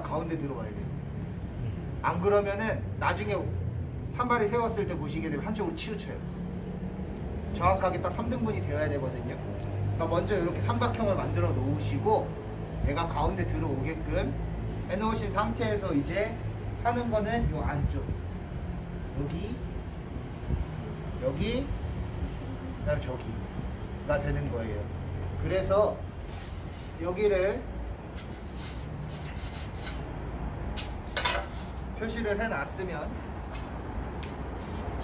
얘가 가운데 들어와야 돼요. 안 그러면은 나중에 산발이 세웠을 때 보시게 되면 한쪽으로 치우쳐요. 정확하게 딱 3등분이 되어야 되거든요. 그러니까 먼저 이렇게 삼각형을 만들어 놓으시고 얘가 가운데 들어오게끔 해놓으신 상태에서 이제 하는 거는 요 안쪽 여기 여기 그다음 저기가 되는 거예요. 그래서 여기를 표시를 해놨으면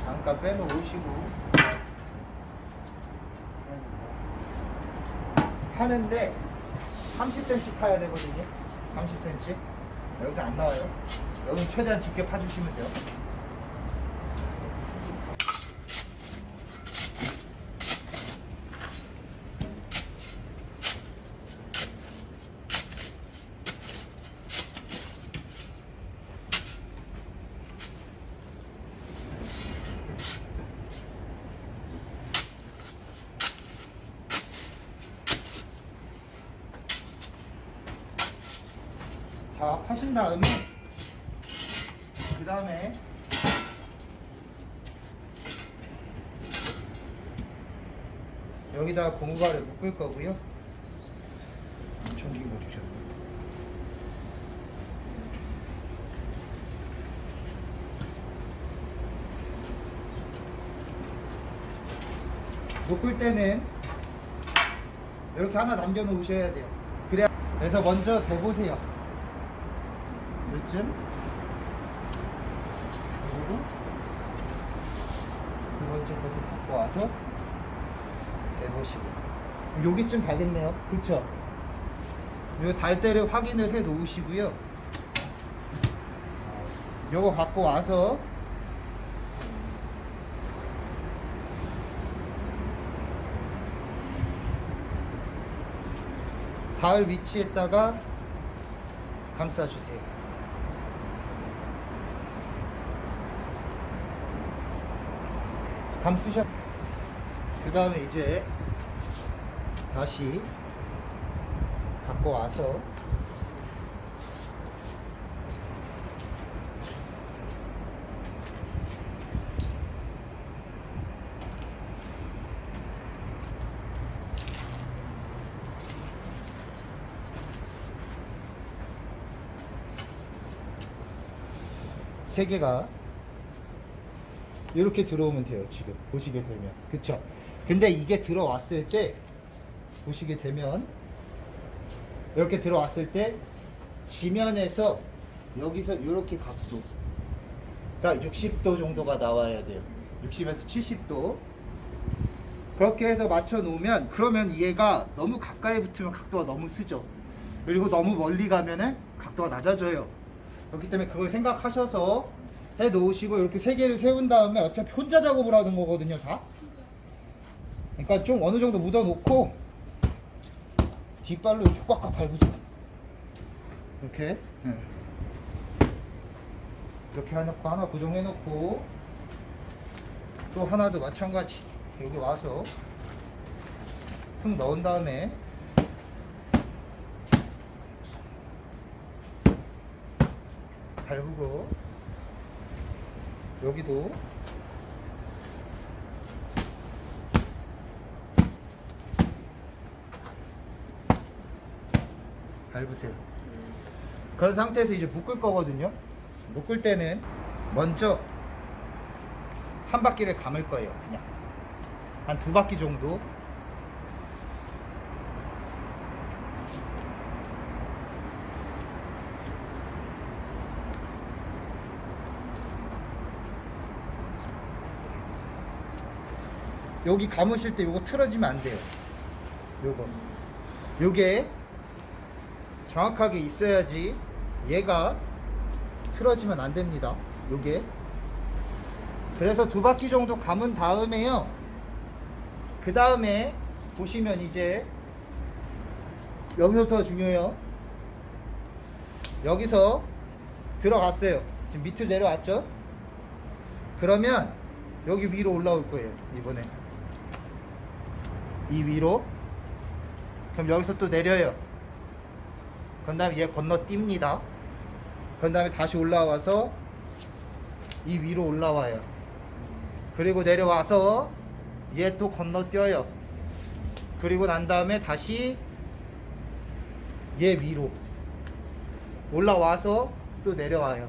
잠깐 빼놓으시고 타는데 30cm 타야 되거든요. 30cm. 여기서 안 나와요. 여기 최대한 깊게 파주시면 돼요. 자, 파신 다음에 그 다음에 여기다 고무발을 묶을 거고요. 엄청 긴거 주셨네. 묶을 때는 이렇게 하나 남겨 놓으셔야 돼요. 그래야 그래서 먼저 대보세요. 요쯤 그리고 두 번째 것도 갖고 와서 내보시고. 여기쯤 가겠네요. 그쵸? 요 달대를 확인을 해 놓으시고요. 요거 갖고 와서 닿을 위치에다가 감싸주세요 감쓰셨 그 다음에 이제 다시 갖고 와서 세 개가 이렇게 들어오면 돼요 지금. 보시게 되면. 그쵸? 근데 이게 들어왔을 때 보시게 되면 이렇게 들어왔을 때 지면에서 여기서 이렇게 각도. 그러니까 60도 정도가 나와야 돼요. 60에서 70도. 그렇게 해서 맞춰 놓으면 그러면 얘가 너무 가까이 붙으면 각도가 너무 쓰죠. 그리고 너무 멀리 가면은 각도가 낮아져요. 그렇기 때문에 그걸 생각하셔서 해 놓으시고 이렇게 세 개를 세운 다음에 어차피 혼자 작업을 하는 거거든요 다. 그러니까 좀 어느 정도 묻어 놓고 뒷발로 이렇게 꽉꽉 밟으세요. 이렇게 네. 이렇게 해놓고 하나 고정해 놓고 또 하나도 마찬가지. 여기 와서 흙 넣은 다음에 밟고 여기도 밟으세요. 그런 상태에서 이제 묶을 거거든요. 묶을 때는 먼저 한 바퀴를 감을 거예요. 그냥 한 두 바퀴 정도. 여기 감으실 때 요거 틀어지면 안 돼요. 요거. 요게 정확하게 있어야지 얘가 틀어지면 안 됩니다. 요게. 그래서 두 바퀴 정도 감은 다음에요. 그 다음에 보시면 이제 여기서부터 중요해요. 여기서 들어갔어요. 지금 밑으로 내려왔죠? 그러면 여기 위로 올라올 거예요. 이번에. 이 위로. 그럼 여기서 또 내려요. 그 다음에 얘 건너뜁니다. 그 다음에 다시 올라와서 이 위로 올라와요. 그리고 내려와서 얘 또 건너뛰어요. 그리고 난 다음에 다시 얘 위로 올라와서 또 내려와요.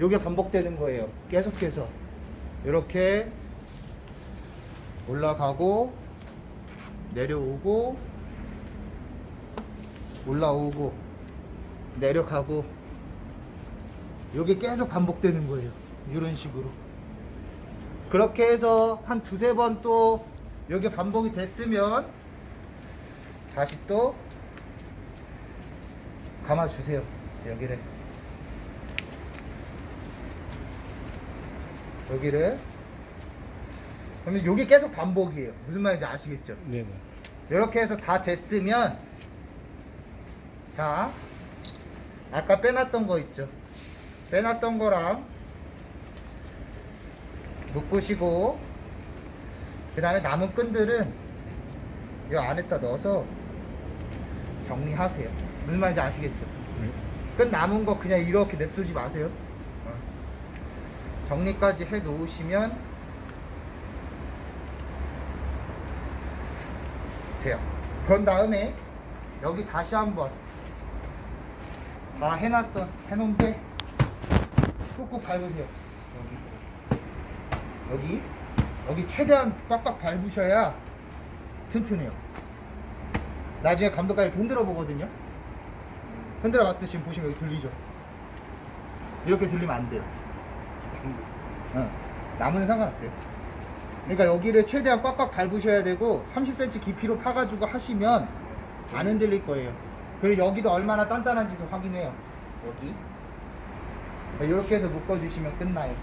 요게 반복되는 거예요. 계속해서 이렇게 올라가고 내려오고 올라오고 내려가고 요게 계속 반복되는 거예요. 이런 식으로. 그렇게 해서 한 두세 번 또 여기 반복이 됐으면 다시 또 감아주세요. 여기를. 여기를. 그러면 요게 계속 반복이에요. 무슨 말인지 아시겠죠? 네네. 이렇게 해서 다 됐으면 자 아까 빼놨던 거 있죠 빼놨던 거랑 묶으시고 그 다음에 남은 끈들은 이 안에다 넣어서 정리하세요 무슨 말인지 아시겠죠 네. 끈 남은 거 그냥 이렇게 냅두지 마세요 어. 정리까지 해 놓으시면 돼요. 그런 다음에 여기 다시 한번 다 해놨던 해놓은데 꾹꾹 밟으세요. 여기 여기 여기 최대한 꽉꽉 밟으셔야 튼튼해요. 나중에 감독가 이렇게 흔들어 보거든요. 흔들어 봤을 때 지금 보시면 여기 들리죠? 이렇게 들리면 안 돼요. 응. 나무는 상관없어요. 그러니까 여기를 최대한 꽉꽉 밟으셔야 되고 30cm 깊이로 파가지고 하시면 안 흔들릴 거예요. 그리고 여기도 얼마나 단단한지도 확인해요. 여기. 이렇게 해서 묶어주시면 끝나요.